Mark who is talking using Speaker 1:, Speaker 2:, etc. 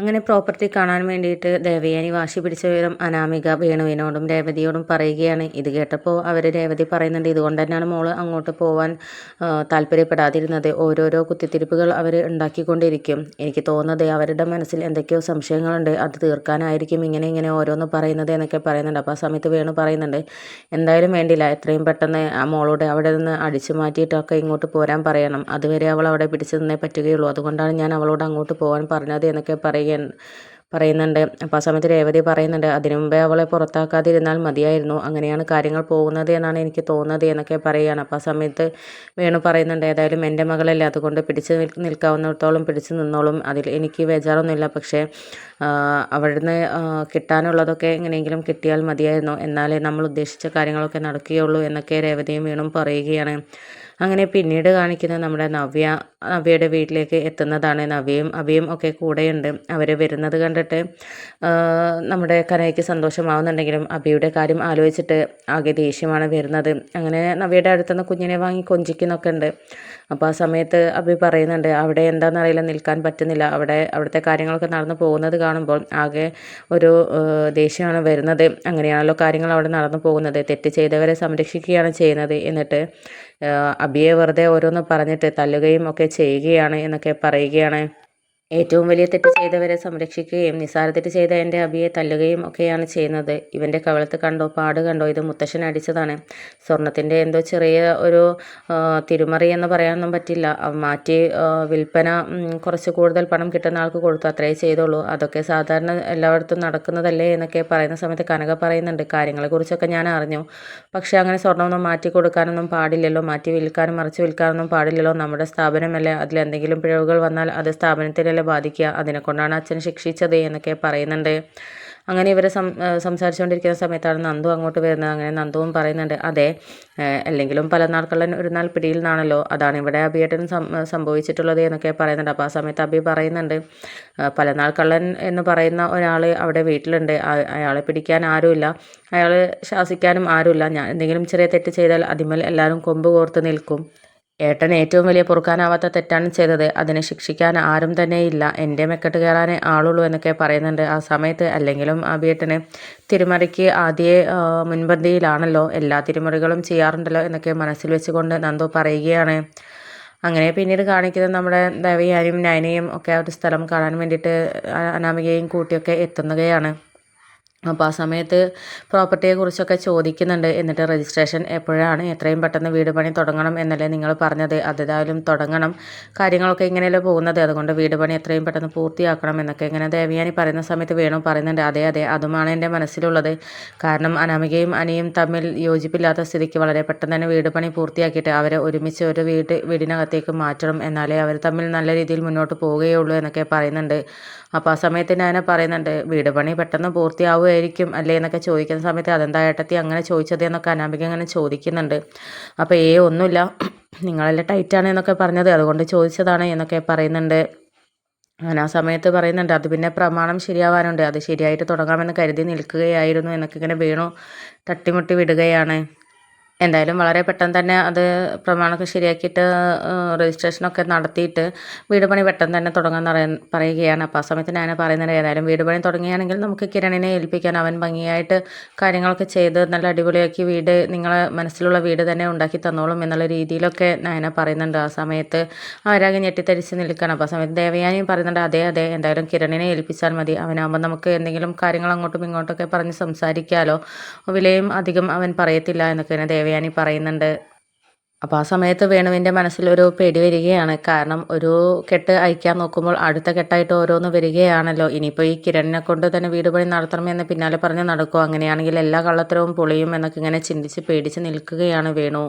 Speaker 1: അങ്ങനെ പ്രോപ്പർട്ടി കാണാൻ വേണ്ടിയിട്ട് ദേവയാനി വാശി പിടിച്ച വിവരം അനാമിക വേണുവിനോടും രേവതിയോടും പറയുകയാണ്. ഇത് കേട്ടപ്പോൾ അവർ രേവതി പറയുന്നുണ്ട് ഇതുകൊണ്ട് തന്നെയാണ് മോൾ അങ്ങോട്ട് പോവാൻ താല്പര്യപ്പെടാതിരുന്നത്. ഓരോരോ കുത്തിത്തിരിപ്പുകൾ അവർ ഉണ്ടാക്കിക്കൊണ്ടിരിക്കും. എനിക്ക് തോന്നുന്നത് അവരുടെ മനസ്സിൽ എന്തൊക്കെയോ സംശയങ്ങളുണ്ട്. അത് തീർക്കാനായിരിക്കും ഇങ്ങനെ ഇങ്ങനെ ഓരോന്ന് പറയുന്നത് എന്നൊക്കെ പറയുന്നുണ്ട്. അപ്പോൾ ആ സമയത്ത് വേണു പറയുന്നുണ്ട് എന്തായാലും വേണ്ടില്ല എത്രയും പെട്ടെന്ന് ആ മോളോട് അവിടെ നിന്ന് അടിച്ചു മാറ്റിയിട്ടൊക്കെ ഇങ്ങോട്ട് പോരാൻ പറയണം. അതുവരെ അവൾ അവിടെ പിടിച്ചു നിന്നേ പറ്റുകയുള്ളൂ. അതുകൊണ്ടാണ് ഞാൻ അവളോട് അങ്ങോട്ട് പോകാൻ പറഞ്ഞത് എന്നൊക്കെ പറയും. പറയുന്നുണ്ട്. അപ്പോൾ ആ സമയത്ത് രേവതി പറയുന്നുണ്ട് അതിനു മുമ്പേ അവളെ പുറത്താക്കാതിരുന്നാൽ മതിയായിരുന്നു. അങ്ങനെയാണ് കാര്യങ്ങൾ പോകുന്നത് എന്നാണ് എനിക്ക് തോന്നുന്നത് എന്നൊക്കെ പറയുകയാണ്. അപ്പോൾ ആ സമയത്ത് വേണു പറയുന്നുണ്ട് ഏതായാലും എന്റെ മകളല്ലേ അതുകൊണ്ട് പിടിച്ച് നിൽക്കാവുന്നിടത്തോളം പിടിച്ച് നിന്നോളും. അതിൽ എനിക്ക് ബേജാറൊന്നുമില്ല. പക്ഷേ അവിടുന്ന് കിട്ടാനുള്ളതൊക്കെ എങ്ങനെയെങ്കിലും കിട്ടിയാൽ മതിയായിരുന്നു. എന്നാലേ നമ്മൾ ഉദ്ദേശിച്ച കാര്യങ്ങളൊക്കെ നടക്കുകയുള്ളൂ എന്നൊക്കെ രേവതിയും വീണും പറയുകയാണ്. അങ്ങനെ പിന്നീട് കാണിക്കുന്നത് നമ്മുടെ നവ്യ നവ്യയുടെ വീട്ടിലേക്ക് എത്തുന്നതാണ് നവ്യയും അവയും ഒക്കെ കൂടെയുണ്ട്. അവർ വരുന്നത് കണ്ടിട്ട് നമ്മുടെ കനയ്ക്ക് സന്തോഷമാവുന്നുണ്ടെങ്കിലും അബിയുടെ കാര്യം ആലോചിച്ചിട്ട് ആകെ ദേഷ്യമാണ് വരുന്നത്. അങ്ങനെ നവ്യയുടെ അടുത്തുനിന്ന് കുഞ്ഞിനെ വാങ്ങി കൊഞ്ചിക്കുന്നൊക്കെ ഉണ്ട്. അപ്പോൾ ആ സമയത്ത് അഭി പറയുന്നുണ്ട് അവിടെ എന്താണെന്നറിയില്ല നിൽക്കാൻ പറ്റുന്നില്ല. അവിടെ അവിടുത്തെ കാര്യങ്ങളൊക്കെ നടന്നു പോകുന്നത് കാണുമ്പോൾ ആകെ ഒരു ദേഷ്യമാണ് വരുന്നത്. അങ്ങനെയാണല്ലോ കാര്യങ്ങൾ അവിടെ നടന്നു പോകുന്നത്. തെറ്റ് ചെയ്തവരെ സംരക്ഷിക്കുകയാണ് ചെയ്യുന്നത്. എന്നിട്ട് അബിയെ വെറുതെ ഓരോന്ന് പറഞ്ഞിട്ട് തല്ലുകയും ഒക്കെ ചെയ്യുകയാണ് എന്നൊക്കെ പറയുകയാണ്. ഏറ്റവും വലിയ തെറ്റ് ചെയ്തവരെ സംരക്ഷിക്കുകയും നിസാര തെറ്റ് ചെയ്ത എന്റെ അബിയെ തല്ലുകയും ഒക്കെയാണ് ചെയ്യുന്നത്. ഇവന്റെ കവളത്ത് കണ്ടോ പാട് കണ്ടോ ഇത് മുത്തശ്ശൻ അടിച്ചതാണ്. സ്വർണത്തിന്റെ എന്തോ ചെറിയ ഒരു തിരുമറി എന്ന് പറയാനൊന്നും പറ്റില്ല. മാറ്റി വിൽപ്പന കുറച്ച് കൂടുതൽ പണം കിട്ടുന്ന ആൾക്ക് കൊടുത്തു അത്രേ ചെയ്തോളൂ അതൊക്കെ സാധാരണ എല്ലായിടത്തും നടക്കുന്നതല്ലേ എന്നൊക്കെ പറയുന്ന സമയത്ത് കനക പറയുന്നുണ്ട്. കാര്യങ്ങളെക്കുറിച്ചൊക്കെ ഞാൻ അറിഞ്ഞു. പക്ഷേ അങ്ങനെ സ്വർണമൊന്നും മാറ്റി കൊടുക്കാനൊന്നും പാടില്ലല്ലോ. മാറ്റി വിൽക്കാനും മറിച്ച് വിൽക്കാനൊന്നും പാടില്ലല്ലോ. നമ്മുടെ സ്ഥാപനമല്ലേ? അതിലെന്തെങ്കിലും പിഴവുകൾ വന്നാൽ അത് സ്ഥാപനത്തിന് കുട്ടികളെ ബാധിക്കുക അതിനെ കൊണ്ടാണ് അച്ഛൻ ശിക്ഷിച്ചത് എന്നൊക്കെ പറയുന്നുണ്ട്. അങ്ങനെ ഇവരെ സം സംസാരിച്ചുകൊണ്ടിരിക്കുന്ന സമയത്താണ് നന്ദു അങ്ങോട്ട് വരുന്നത്. അങ്ങനെ നന്ദുവും പറയുന്നുണ്ട് അതെ അല്ലെങ്കിലും പല നാൾക്കുള്ള ഒരു നാൾ പിടിയിൽ നിന്നാണല്ലോ അതാണ് ഇവിടെ അഭിയേട്ടൻ സംഭവിച്ചിട്ടുള്ളത് എന്നൊക്കെ പറയുന്നുണ്ട്. അപ്പോൾ ആ സമയത്ത് അഭി പറയുന്നുണ്ട് പല നാൾക്കള്ളൻ എന്ന് പറയുന്ന ഒരാൾ അവിടെ വീട്ടിലുണ്ട്. അയാളെ പിടിക്കാൻ ആരുമില്ല. അയാൾ ശാസിക്കാനും ആരുമില്ല. ഞാൻ എന്തെങ്കിലും ചെറിയ തെറ്റ് ചെയ്താൽ അതിമേൽ എല്ലാവരും കൊമ്പ് കോർത്ത് നിൽക്കും. ഏട്ടൻ ഏറ്റവും വലിയ പൊറുക്കാനാവാത്ത തെറ്റാണ് ചെയ്തത്. അതിനെ ശിക്ഷിക്കാൻ ആരും തന്നെയില്ല. എന്റെ മെക്കെട്ട് കയറാനേ ആളുള്ളൂ എന്നൊക്കെ പറയുന്നുണ്ട്. ആ സമയത്ത് അല്ലെങ്കിലും അബിയേട്ടന് തിരുമറിക്ക് ആദ്യ മുൻപന്തിയിലാണല്ലോ എല്ലാ തിരുമറികളും ചെയ്യാറുണ്ടല്ലോ എന്നൊക്കെ മനസ്സിൽ വെച്ചുകൊണ്ട് നന്ദു പറയുകയാണ്. അങ്ങനെ പിന്നീട് കാണിക്കുന്നത് നമ്മുടെ ദേവയാനും നയനയും ഒക്കെ ആ ഒരു സ്ഥലം കാണാൻ വേണ്ടിയിട്ട് അനാമികയും കൂട്ടിയൊക്കെ എത്തുന്നവയാണ്. അപ്പോൾ ആ സമയത്ത് പ്രോപ്പർട്ടിയെക്കുറിച്ചൊക്കെ ചോദിക്കുന്നുണ്ട്. എന്നിട്ട് രജിസ്ട്രേഷൻ എപ്പോഴാണ്? എത്രയും പെട്ടെന്ന് വീട് പണി തുടങ്ങണം എന്നല്ലേ നിങ്ങൾ പറഞ്ഞത്. അതായാലും തുടങ്ങണം. കാര്യങ്ങളൊക്കെ ഇങ്ങനെയല്ലേ പോകുന്നത്. അതുകൊണ്ട് വീട് പണി എത്രയും പെട്ടെന്ന് പൂർത്തിയാക്കണം എന്നൊക്കെ ഇങ്ങനെ ദേവിയാനി പറയുന്ന സമയത്ത് വേണു പറയുന്നുണ്ട്. അതെ അതെ. അതുമാണ് എന്റെ മനസ്സിലുള്ളത്. കാരണം അനാമികയും അനിയും തമ്മിൽ യോജിപ്പില്ലാത്ത സ്ഥിതിക്ക് വളരെ പെട്ടെന്ന് തന്നെ വീട് പണി പൂർത്തിയാക്കിയിട്ട് അവരെ ഒരുമിച്ച് ഒരു വീട് വീടിനകത്തേക്ക് മാറ്റണം എന്നാലേ അവർ തമ്മിൽ നല്ല രീതിയിൽ മുന്നോട്ട് പോവുകയുള്ളൂ എന്നൊക്കെ പറയുന്നുണ്ട്. അപ്പോൾ ആ സമയത്ത് ഞാൻ പറയുന്നുണ്ട് വീട് പണി പെട്ടെന്ന് പൂർത്തിയാവുമായിരിക്കും അല്ലേ എന്നൊക്കെ ചോദിക്കുന്ന സമയത്ത് അതെന്താ ഏട്ടത്തി അങ്ങനെ ചോദിച്ചത് എന്നൊക്കെ അനാമിക അങ്ങനെ ചോദിക്കുന്നുണ്ട്. അപ്പോൾ ഏ ഒന്നുമില്ല. നിങ്ങളെല്ലാം ടൈറ്റാണ് എന്നൊക്കെ പറഞ്ഞത്. അതുകൊണ്ട് ചോദിച്ചതാണ് എന്നൊക്കെ പറയുന്നുണ്ട്. അങ്ങനെ ആ സമയത്ത് പറയുന്നുണ്ട്. അത് പിന്നെ പ്രമാണം ശരിയാവാനുണ്ട്. അത് ശരിയായിട്ട് തുടങ്ങാമെന്ന് കരുതി നിൽക്കുകയായിരുന്നു. എന്നൊക്കെ ഇങ്ങനെ വീണു. തട്ടിമുട്ടി വിടുകയാണ്. എന്തായാലും വളരെ പെട്ടെന്ന് തന്നെ അത് പ്രമാണമൊക്കെ ശരിയാക്കിയിട്ട് രജിസ്ട്രേഷനൊക്കെ നടത്തിയിട്ട് വീട് പണി പെട്ടെന്ന് തന്നെ തുടങ്ങാൻ പറയുകയാണ്. അപ്പോൾ ആ സമയത്ത് ഞാൻ പറയുന്നത് ഏതായാലും വീട് പണി തുടങ്ങുകയാണെങ്കിൽ നമുക്ക് കിരണിനെ ഏൽപ്പിക്കാൻ അവൻ ഭംഗിയായിട്ട് കാര്യങ്ങളൊക്കെ ചെയ്ത് നല്ല അടിപൊളിയാക്കി വീട് നിങ്ങളെ മനസ്സിലുള്ള വീട് തന്നെ ഉണ്ടാക്കി തന്നോളും എന്നുള്ള രീതിയിലൊക്കെ നയന പറയുന്നുണ്ട്. ആ സമയത്ത് ആരാകെ ഞെട്ടിത്തരിച്ച് നിൽക്കണം അപ്പോൾ ആ സമയത്ത് ദേവയാനിയും പറയുന്നുണ്ട് അതെ അതെ എന്തായാലും കിരണിനെ ഏൽപ്പിച്ചാൽ മതി. അവനാകുമ്പോൾ നമുക്ക് എന്തെങ്കിലും കാര്യങ്ങൾ അങ്ങോട്ടും ഇങ്ങോട്ടൊക്കെ പറഞ്ഞ് സംസാരിക്കാമല്ലോ വിലയും അധികം അവൻ പറയത്തില്ല എന്നൊക്കെ ദേവ ദേവയാനി പറയുന്നുണ്ട്. അപ്പോൾ ആ സമയത്ത് വേണുവിന്റെ മനസ്സിലൊരു പേടി വരികയാണ്. കാരണം ഒരു കെട്ട് അയക്കാൻ നോക്കുമ്പോൾ അടുത്ത കെട്ടായിട്ട് ഓരോന്ന് വരികയാണല്ലോ. ഇനിയിപ്പോൾ ഈ കിരണിനെ കൊണ്ട് തന്നെ വീട് പണി നടത്തണമെന്ന് പിന്നാലെ പറഞ്ഞ് നടക്കുമോ അങ്ങനെയാണെങ്കിൽ എല്ലാ കള്ളത്തരവും പൊളിയും എന്നൊക്കെ ഇങ്ങനെ ചിന്തിച്ച് പേടിച്ച് നിൽക്കുകയാണ് വേണു.